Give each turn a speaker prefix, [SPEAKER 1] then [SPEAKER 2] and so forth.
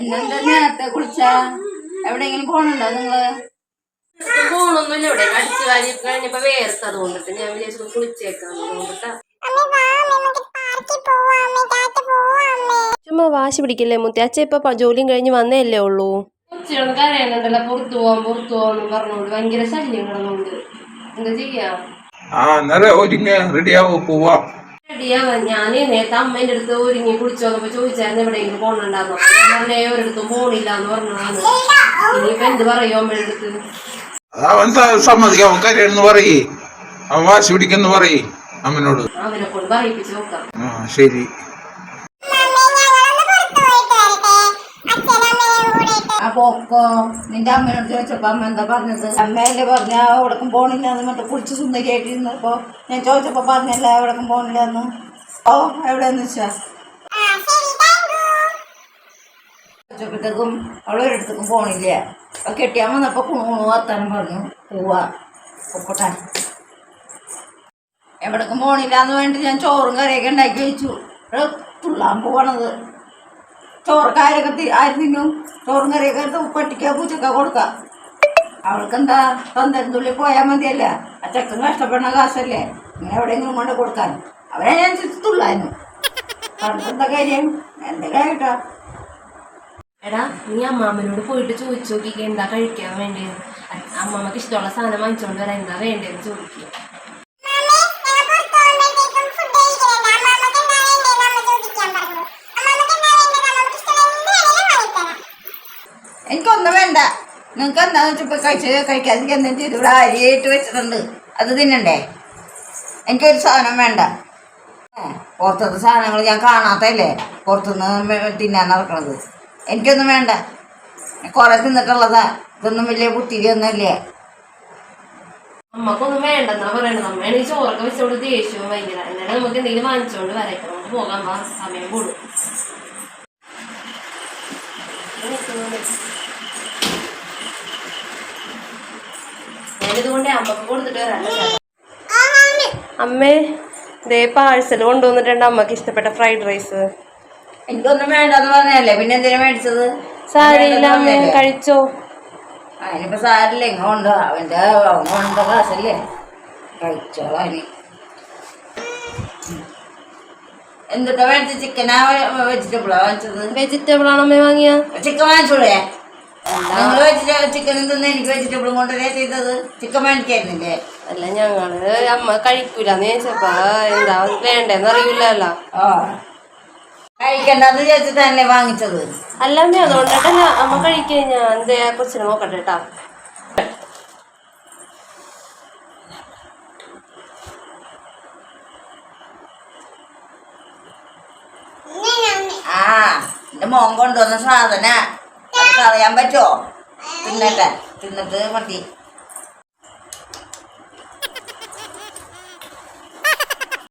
[SPEAKER 1] എന്നെന്താ നേരത്തെ കുളിച്ചാ? എവിടെയെങ്കിലും പോണുണ്ടോ നിങ്ങൾ?
[SPEAKER 2] പോണൊന്നുമില്ല ഇവിടെ അടിച്ചു വാരി കഴിഞ്ഞപ്പോ വേർത്തത് കൊണ്ടിട്ട് ഞാൻ വിചാരിച്ചു കുളിച്ചേക്കാം കൊണ്ടിട്ടാ. ചുമ്മാ വാശി പിടിക്കില്ലേ മുത്തച്ഛ ഇപ്പൊ ജോലിയും കഴിഞ്ഞ് വന്നേ ഉള്ളൂ. ഉച്ചയോട് കരയുന്നുണ്ടല്ലോ പുറത്തു പോവാൻ പുറത്തു പോവാന്ന് പറഞ്ഞോണ്ട് ഭയങ്കര ശല്യം കിടന്നുണ്ട് എന്താ ചെയ്യാ?
[SPEAKER 3] ആ അന്നേരം ഒരുങ്ങ റെഡിയാവോ പോവാം.
[SPEAKER 2] ഞാൻ നേരത്തെ അമ്മേന്റെ അടുത്ത് ഒരുങ്ങി കുളിച്ചു വന്നപ്പോ ചോദിച്ചായിരുന്നു എവിടെയെങ്കിലും പോണുണ്ടായിരുന്നു? പറഞ്ഞേ ഒരിടത്തും പോണില്ല എന്ന് പറഞ്ഞതാണ്. ഇനിയിപ്പൊ എന്ത് പറയും അമ്മയുടെ അടുത്ത്?
[SPEAKER 3] അവൻ സമ്മതിക്കാം. അവൻ കരയെന്ന് പറയേ. അവൻ വാശി പിടിക്കെന്ന് പറയേ അമ്മനോട്.
[SPEAKER 2] അവനെ കൊണ്ട് പറയിപ്പിച്ചു നോക്കാം.
[SPEAKER 3] ആ ശരി.
[SPEAKER 1] പോക്കോ നിന്റെ അമ്മയോട് ചോദിച്ചപ്പോ അമ്മ എന്താ പറഞ്ഞത്? അമ്മയല്ലേ പറഞ്ഞ എവിടേക്കും പോണില്ല എന്ന് മറ്റേ കുളിച്ച് സുന്ദരിയായിട്ടിരുന്നപ്പോ ഞാൻ ചോദിച്ചപ്പോ പറഞ്ഞല്ല എവിടേക്കും പോണില്ല എന്ന്. ഓ എവിടെയെന്ന് വെച്ചാ? ചോദിച്ചപ്പോഴത്തേക്കും അവളൊരിടത്തേക്കും പോണില്ല. അപ്പൊ കെട്ടിയാൻ വന്നപ്പോ കുണു കുണു വർത്താനം പറഞ്ഞു. പോവാ പൊക്കോട്ടെ. എവിടേക്കും പോണില്ല എന്ന് വേണ്ടി ഞാൻ ചോറും കറിയൊക്കെ ഉണ്ടാക്കി വെച്ചു. തുള്ളാൻ പോകണത് ചോറക്കാരൊക്കെ ആര് തിന്നും? ചോറും കറിയൊക്കെ എടുത്ത് ഉപ്പട്ടിക്ക പൂച്ചക്ക കൊടുക്കാം. അവൾക്കെന്താ? തുള്ളി പോയാൽ മതിയല്ല? ആ ചെക്കൻ കഷ്ടപ്പെടുന്ന കാശല്ലേ? ഇങ്ങനെ എവിടെയെങ്കിലും കൊണ്ട് കൊടുക്കാൻ. അവരെ ഞാൻ തുള്ളായിരുന്നു. പണ്ടെന്താ കാര്യം? എന്റെ കാര്യട്ടോ
[SPEAKER 2] എടാ നീ അമ്മാമ്മനോട് പോയിട്ട് ചോദിച്ചു നോക്കിക്ക് എന്താ കഴിക്കാൻ വേണ്ടത് അമ്മാമ്മക്ക് ഇഷ്ടമുള്ള സാധനം വാങ്ങിച്ചോണ്ട് വരാൻ എന്താ വേണ്ടതെന്ന് ചോദിക്കുക
[SPEAKER 1] എനിക്കൊന്നും വേണ്ട. നിങ്ങൾക്ക് എന്താന്ന് വെച്ചാൽ ഇപ്പം കഴിച്ച് കഴിക്കാതിരിക്കാൻ എന്നിട്ട് ചെയ്തു ഇവിടെ അരിയായിട്ട് വെച്ചിട്ടുണ്ട്. അത് തിന്നണ്ടേ? എനിക്കൊരു സാധനം വേണ്ട. പുറത്തത്തെ സാധനങ്ങൾ ഞാൻ കാണാത്തല്ലേ പുറത്തുനിന്ന് തിന്നാൻ നടക്കണത്. എനിക്കൊന്നും വേണ്ട. കുറെ തിന്നിട്ടുള്ളതാ. ഇതൊന്നും വലിയ ബുദ്ധിയൊന്നുമില്ലേ.
[SPEAKER 2] അമ്മക്കൊന്നും വേണ്ടെന്നാ പറയണത്? അമ്മയാണ് ഈ ചോറൊക്കെ വെച്ചോണ്ട് ദേഷ്യവും ഭയങ്കര. എന്നാലും നമുക്ക് എന്തെങ്കിലും വാങ്ങിച്ചോണ്ട് വരയ്ക്കാം നമുക്ക് പോകാൻ സമയം കൂടും. ഞാനിതുകൊണ്ട് അമ്മയ്ക്ക് കൊടുത്തിട്ട് വരാം അമ്മേ ദേ പാഴ്സൽ കൊണ്ടുവന്നിട്ടുണ്ട് അമ്മയ്ക്ക് ഇഷ്ടപ്പെട്ട ഫ്രൈഡ് റൈസ്.
[SPEAKER 1] എനിക്കൊന്നും വേണ്ടെന്ന് പറഞ്ഞല്ലേ പിന്നെ എന്തിനാ മേടിച്ചത്?
[SPEAKER 2] സാരിയില്ല അമ്മേ കഴിച്ചോ.
[SPEAKER 1] അതിനിപ്പോ സാരില്ല ഇങ്ങോണ്ട് അവന്റെ അവൻ കൊണ്ട കാശല്ലേ കഴിച്ചോളാം ഇനി. എന്തുട്ടാ മേടിച്ചത്? ചിക്കനാ വെജിറ്റബിളാ വാങ്ങിച്ചത്?
[SPEAKER 2] വെജിറ്റബിൾ ആണോ അമ്മേ വാങ്ങിയ?
[SPEAKER 1] ചിക്കൻ വാങ്ങിച്ചോളേ നിങ്ങൾ വെജിറ്റബിൾ ചിക്കൻ തിന്ന് എനിക്ക് വെജിറ്റബിൾ കൊണ്ടുവരാ ചെയ്തത്? ചിക്കൻ മേടിക്കായിരുന്നില്ലേ?
[SPEAKER 2] അല്ല ഞങ്ങൾ അമ്മ കഴിക്കൂലെന്ന് ചോദിച്ചപ്പോ എന്താ വേണ്ടെന്ന് അറിയില്ലല്ലോ.
[SPEAKER 1] കഴിക്കണ്ടെന്ന് കഴിക്കണ്ടെന്ന് തന്നെ വാങ്ങിച്ചത്?
[SPEAKER 2] അല്ല അമ്മ അതുകൊണ്ടല്ല അമ്മ കഴിക്കാൻ ഞാൻ എന്താ കൊച്ചിനെ നോക്കട്ടെ കേട്ടാ
[SPEAKER 1] ആ എന്റെ മോൻ കൊണ്ടുവന്ന സാധന. കളയാൻ പറ്റുമോ തിന്നട്ടെ. തിന്നിട്ട് മതി.